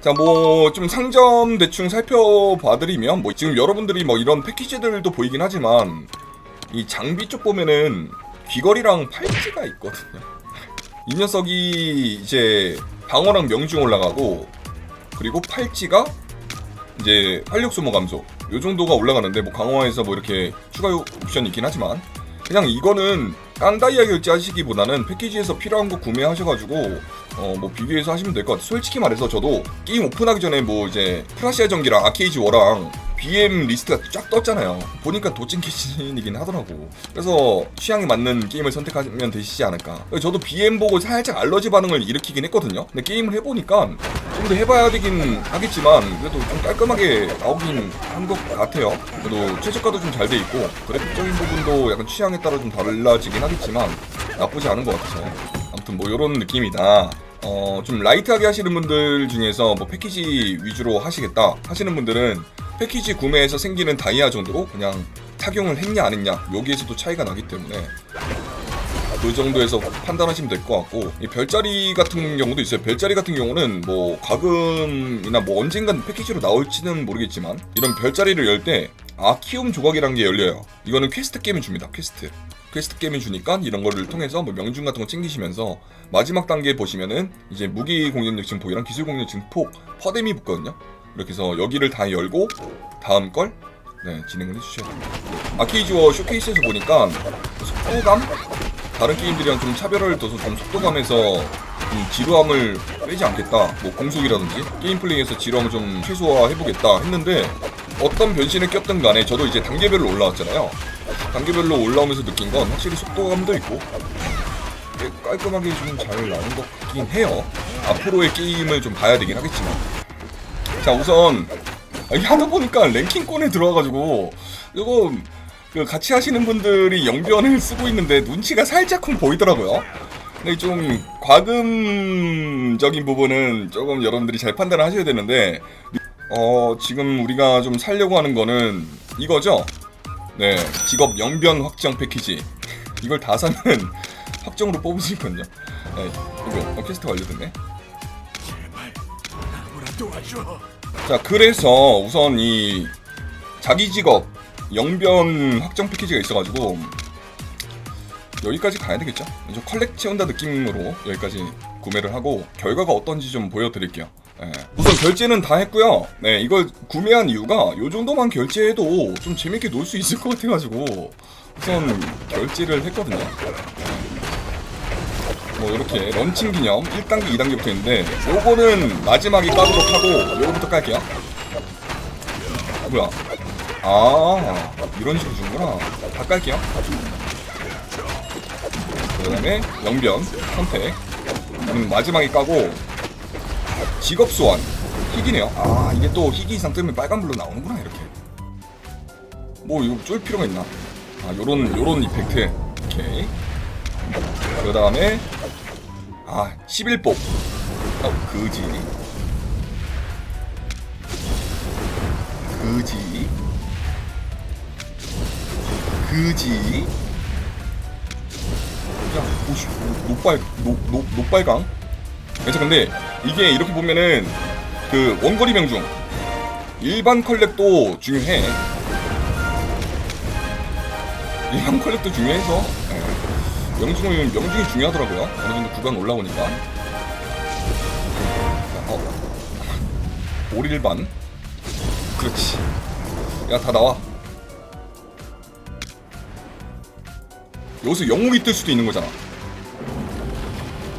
자, 뭐, 좀 상점 대충 살펴봐드리면, 뭐, 지금 여러분들이 뭐 이런 패키지들도 보이긴 하지만, 이 장비 쪽 보면은 귀걸이랑 팔찌가 있거든요. 이 녀석이 이제 방어랑 명중 올라가고, 그리고 팔찌가 이제 활력 소모 감소. 요 정도가 올라가는데, 뭐, 강화에서 뭐 이렇게 추가 옵션이 있긴 하지만, 그냥 이거는 깡다이아 결제하시기보다는 패키지에서 필요한 거 구매하셔가지고 어 뭐 비교해서 하시면 될 것 같아요. 솔직히 말해서 저도 게임 오픈하기 전에 뭐 이제 프라시아 전기랑 아케이지 워랑 BM 리스트가 쫙 떴잖아요. 보니까 도찐 캐신이긴 하더라고. 그래서 취향에 맞는 게임을 선택하면 되시지 않을까. 저도 BM 보고 살짝 알러지 반응을 일으키긴 했거든요. 근데 게임을 해보니까 좀 더 해봐야 되긴 하겠지만 그래도 좀 깔끔하게 나오긴 한 것 같아요. 그래도 최저가도 좀 잘 돼 있고 그래픽적인 부분도 약간 취향에 따라 좀 달라지긴 하겠지만 나쁘지 않은 것 같아서 아무튼 뭐 이런 느낌이다. 어, 좀 라이트하게 하시는 분들 중에서 뭐 패키지 위주로 하시겠다 하시는 분들은 패키지 구매에서 생기는 다이아 정도로 그냥 착용을 했냐 안 했냐 여기에서도 차이가 나기 때문에 그 정도에서 판단하시면 될 것 같고 이 별자리 같은 경우도 있어요. 별자리 같은 경우는 뭐 과금이나 뭐 언젠간 패키지로 나올지는 모르겠지만 이런 별자리를 열 때 아키움 조각이라는 게 열려요. 이거는 퀘스트 게임을 줍니다. 퀘스트. 퀘스트 게임을 주니까 이런 거를 통해서 뭐 명중 같은 거 챙기시면서 마지막 단계 보시면은 이제 무기 공격력 증폭이랑 기술 공격 증폭 퍼뎀이 붙거든요. 이렇게 해서 여기를 다 열고 다음 걸 네, 진행을 해주셔야 됩니다. 아케이지워 쇼케이스에서 보니까 속도감 다른 게임들이랑 좀 차별을 둬서 좀 속도감에서 좀 지루함을 빼지 않겠다. 뭐 공속이라든지 게임 플레이에서 지루함을 좀 최소화해보겠다 했는데 어떤 변신을 꼈든 간에 저도 이제 단계별로 올라왔잖아요. 단계별로 올라오면서 느낀 건 확실히 속도감도 있고 꽤 깔끔하게 좀잘 나온 것 같긴 해요. 앞으로의 게임을 좀 봐야 되긴 하겠지만 자 우선 아, 하다 보니까 랭킹권에 들어와가지고 이거 그 같이 하시는 분들이 영변을 쓰고 있는데 눈치가 살짝쿵 보이더라고요. 근데 좀 과금적인 부분은 조금 여러분들이 잘 판단을 하셔야 되는데 어 지금 우리가 좀 살려고 하는 거는 이거죠. 네 직업 영변 확정 패키지 이걸 다 사면 확정으로 있거든요. 네, 이거 어, 퀘스트 완료됐네. 자 그래서 우선 이 자기 직업 영변 확정 패키지가 있어가지고 여기까지 가야 되겠죠? 좀 컬렉 채운다 느낌으로 여기까지 구매를 하고 결과가 어떤지 좀 보여드릴게요. 예. 우선 결제는 다 했고요. 네, 이걸 구매한 이유가 요 정도만 결제해도 좀 재밌게 놀 수 있을 것 같아가지고 우선 결제를 했거든요. 뭐 이렇게 런칭 기념 1단계, 2단계부터 있는데 요거는 마지막에 까도록 하고 요거부터 깔게요. 뭐야? 아 이런 식으로 주는구나. 다 깔게요. 그 다음에 영변 선택. 그럼 마지막에 까고 직업 소환 희귀네요. 아 이게 또 희귀 이상 뜨면 빨간불로 나오는구나 이렇게. 뭐 이거 쫄 필요가 있나? 아 요런 요런 이펙트. 오케이. 그 다음에 아 11복. 어 그지. 그지. 그지. 야, 오씨, 노빨, 노, 노, 노빨강? 그래서 근데 이게 이렇게 보면은 그 원거리 명중 일반 컬렉도 중요해. 일반 컬렉도 중요해서 예. 명중은 명중이 중요하더라고요. 어느 정도 구간 올라오니까. 자, 어. 오릴반. 그렇지. 야, 다 나와. 여기서 영웅이 뜰 수도 있는 거잖아.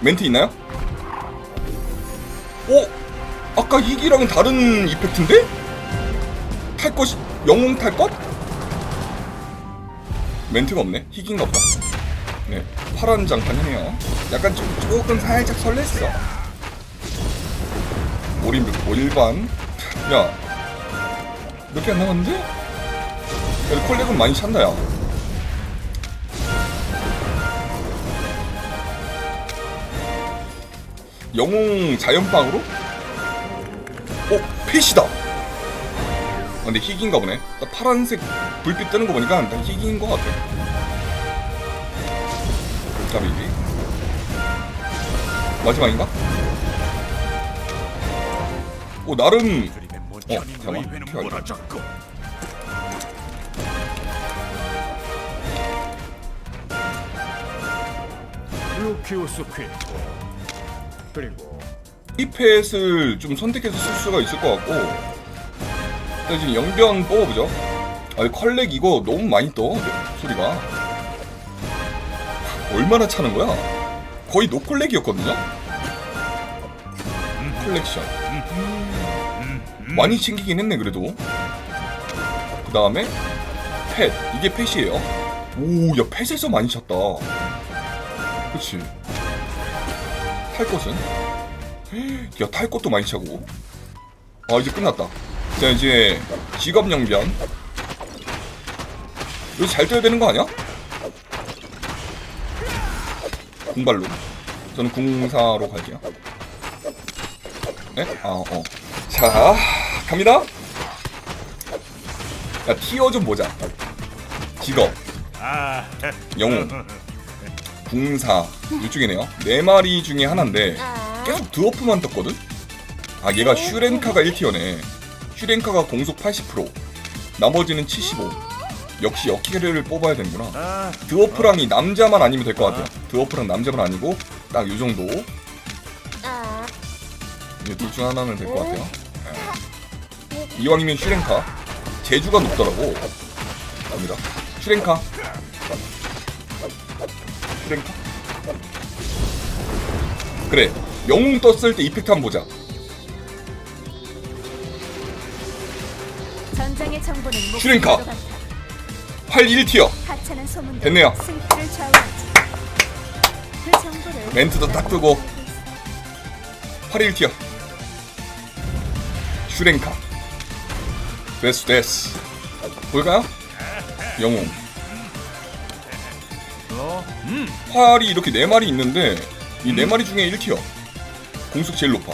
멘트 있나요? 어? 아까 희귀랑은 다른 이펙트인데? 탈 것이 영웅 탈 것? 멘트가 없네. 희귀인가 보다. 네, 파란 장판이네요. 약간 좀 조금 살짝 설렜어. 오리 오일반. 야, 몇 개 안 남았는데? 그래도 콜렉은 많이 찬다 야. 영웅 자연빵으로? 어? 펫이다! 아, 근데 희귀인가 보네. 딱 파란색 불빛 뜨는 거 보니까 딱 희귀인 것 같아. 까비. 마지막인가? 오 나름 어, 잠깐만. 피하자. 그리고 이펫을 좀 선택해서 쓸 수가 있을 것 같고. 일단 지금 영변 뽑아보죠. 아니 컬렉 이거 너무 많이 떠 소리가. 얼마나 차는 거야? 거의 노컬렉이었거든요? 컬렉션. 많이 챙기긴 했네 그래도. 그 다음에 펫. 이게 펫이에요. 오야 펫에서 많이 찼다. 그치 탈 것은 야, 탈 것도 많이 차고. 아, 이제 끝났다. 자, 이제 직업 영변. 여기 잘 떠야 되는 거 아니야? 궁발로. 저는 궁사로 갈게요. 네? 아, 어. 자, 갑니다. 야, 티어 좀 보자. 직업, 아 영웅, 궁사. 이쪽이네요. 네 마리 중에 하나인데, 계속 드워프만 떴거든? 아 얘가 슈렌카가 1티어네. 슈렌카가 공속 80% 나머지는 75 역시 역키를 뽑아야 되는구나. 아, 드워프랑 이 남자만 아니면 될 것 같아요. 드워프랑 남자만 아니고 딱요 정도. 둘중 하나는 될것 같아요. 네. 이왕이면 슈렌카. 제주가 높더라고. 갑니다. 슈렌카 슈렌카 그래 영웅 떴을 때 이펙트 한번 보자 전장의 정보는 슈링카. 목숨으로 같아. 8 1티어 하찮은 소문도 됐네요. 좌우하지. 그 정보를 멘트도 딱 끄고. 8 1티어 슈렌카 됐어 됐어 볼까요? 영웅 어? 음, 활이 이렇게 4마리 있는데 이 4마리 중에 1티어. 공속 제일 높아.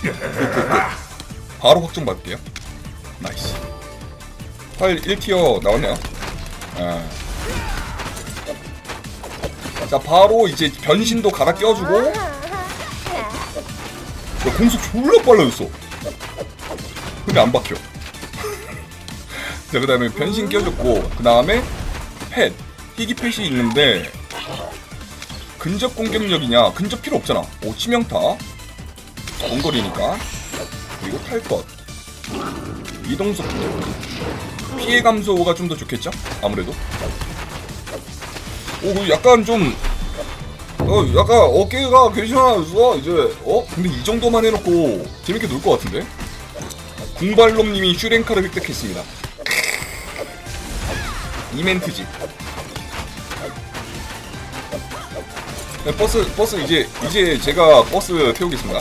굿. 바로 확정 받을게요. 나이스. 활 1티어 나왔네요. 아. 자 바로 이제 변신도 갈아 껴주고. 야, 공속 졸라 빨라졌어. 근데 안 박혀 자, 그 다음에 변신 껴줬고, 그 다음에 펫. 희귀 펫이 있는데, 근접 공격력이냐? 근접 필요 없잖아. 오, 치명타. 원거리니까. 그리고 탈 것. 이동속. 피해 감소가 좀 더 좋겠죠? 아무래도. 오, 그 약간 좀, 어, 약간 어깨가 괜찮아졌어, 이제. 어? 근데 이 정도만 해놓고 재밌게 놀 것 같은데? 궁발놈님이 슈렌카를 획득했습니다. 이멘트지. 네, 버스 버스 이제 이제 제가 버스 태우겠습니다.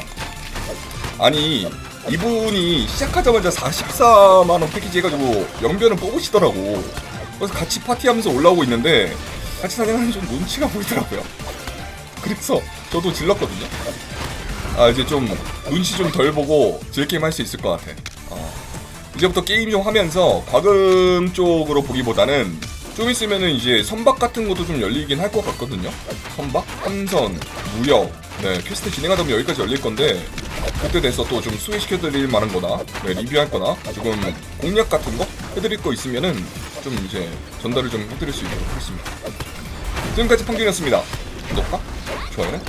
아니 이분이 시작하자마자 44만 원 패키지 해가지고 연변을 뽑으시더라고. 그래서 같이 파티하면서 올라오고 있는데 같이 사냥하는 좀 눈치가 보이더라고요. 그래서 저도 질렀거든요. 아 이제 좀 눈치 좀 덜 보고 즐게임 할 수 있을 것 같아. 어. 이제부터 게임 좀 하면서 과금 쪽으로 보기보다는 좀 있으면은 이제 선박 같은 것도 좀 열리긴 할 것 같거든요. 선박, 함선, 무역, 네 퀘스트 진행하다 보면 여기까지 열릴 건데 그때 돼서 또 좀 소개시켜드릴 만한 거나 네, 리뷰할 거나 조금 공략 같은 거 해드릴 거 있으면은 좀 이제 전달을 좀 해드릴 수 있도록 하겠습니다. 지금까지 펑균이었습니다. 구독과 좋아요는